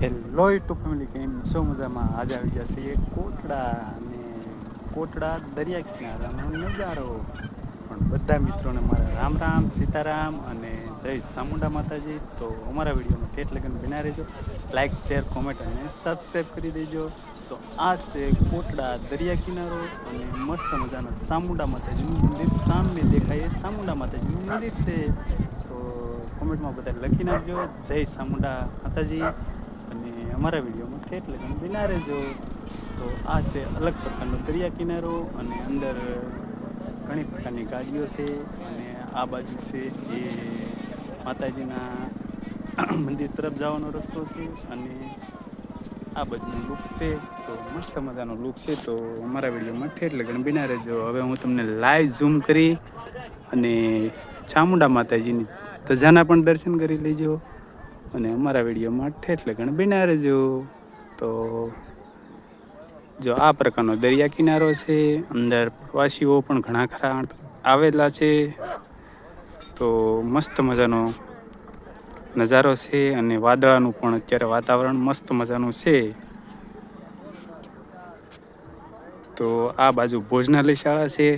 Hello YouTube family કેમ શું મજામાં? આજે આવી ગયા છીએ કોટડા અને કોટડા દરિયા કિનારાનો નજારો. પણ બધા મિત્રોને મારા રામ રામ, સીતારામ અને જય ચામુંડા માતાજી. તો અમારા વિડીયોમાં ઠેઠ લગ્ન બિના રહેજો. લાઇક શેર કોમેન્ટ અને સબસ્ક્રાઈબ કરી દેજો. તો આ છે કોટડા દરિયા કિનારો અને મસ્ત મજાનો ચામુંડા માતાજીનું મંદિર. સામે દેખાય ચામુંડા માતાજીનું મંદિર છે. તો કોમેન્ટમાં બધા લખી નાખજો. જય ચામુંડા માતાજી. અમારા વિડીયોમાં એટલે તમે બિના રહેજો તો આ છે અલગ પ્રકારનો દરિયા કિનારો અને અંદર ઘણી પ્રકારની ગાડીઓ છે અને આ બાજુ છે એ માતાજીના મંદિર તરફ જવાનો રસ્તો છે અને આ બાજુનો લુક છે. તો મસ્ત મજાનો લુક છે. તો અમારા વિડીયોમાં ઠેઠ લગન બિના રહેજો હવે હું તમને લાઈવ ઝૂમ કરી અને ચામુંડા માતાજીની ધજાના પણ દર્શન કરી લેજો. અને અમારા વિડીયોમાં ઠેઠ લગન બિના રહેજો તો જો આ પ્રકારનો દરિયા કિનારો છે, અંદર પ્રવાસીઓ પણ ઘણા ખરા આવેલા છે. તો મસ્ત મજાનો નજારો છે અને વાદળાનું પણ અત્યારે વાતાવરણ મસ્ત મજાનું છે. તો આ બાજુ ભોજનાલય શાળા છે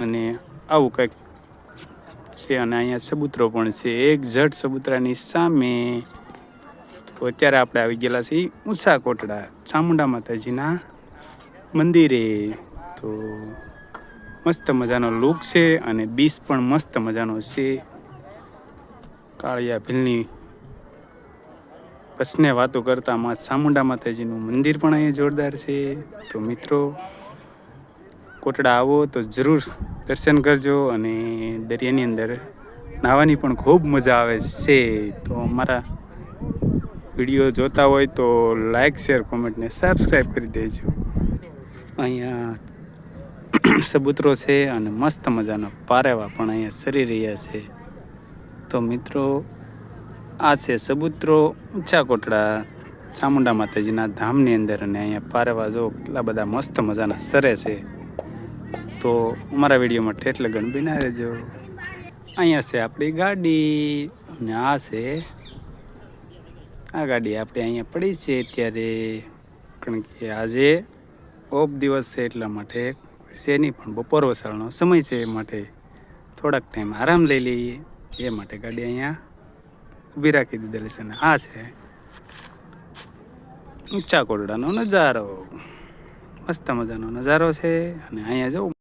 અને આવું કંઈક છે અને અહીંયા સબૂતરો પણ છે. એક જટ સબૂતરાની સામે. તો અત્યારે આપણે આવી ગયેલા છીએ ઊંચા કોટડા, ચામુંડા માતાજીના મંદિરે. તો મસ્ત મજાનો લુક છે અને બીચ પણ મસ્ત મજાનો છે. કાળિયા ભીલની બસને વાતો કરતા માં ચામુંડા માતાજીનું મંદિર પણ અહીંયા જોરદાર છે. તો મિત્રો કોટડા આવો તો જરૂર દર્શન કરજો અને દરિયાની અંદર નાહવાની પણ ખૂબ મજા આવે છે. તો અમારા વીડિયો જોતા હોય તો લાઈક શેર કોમેન્ટને સબસ્ક્રાઈબ કરી દેજો. અહીંયા સબૂતરો છે અને મસ્ત મજાના પારેવા પણ અહીંયા સરી રહ્યા છે. તો મિત્રો, આ છે સબૂતરો ઊંચા કોટડા ચામુંડા માતાજીના ધામની અંદર અને અહીંયા પારેવા જો કેટલા બધા મસ્ત મજાના સરે છે. તો અમારા વિડીયોમાં એટલે ગણબી બિના રહેજો. અહીંયા છે આપણી ગાડી અને આ છે. આ ગાડી આપણે અહીંયા પડી છે ત્યારે કારણ કે આજે ઓફ દિવસ છે એટલા માટે છે નહીં પણ બપોર વસાળનો સમય છે એ માટે થોડાક ટાઈમ આરામ લઈ લઈએ. એ માટે ગાડી અહીંયા ઊભી રાખી દીધેલી છે અને આ છે ઊંચા કોરડાનો નજારો. મસ્ત મજાનો નજારો છે અને અહીંયા જો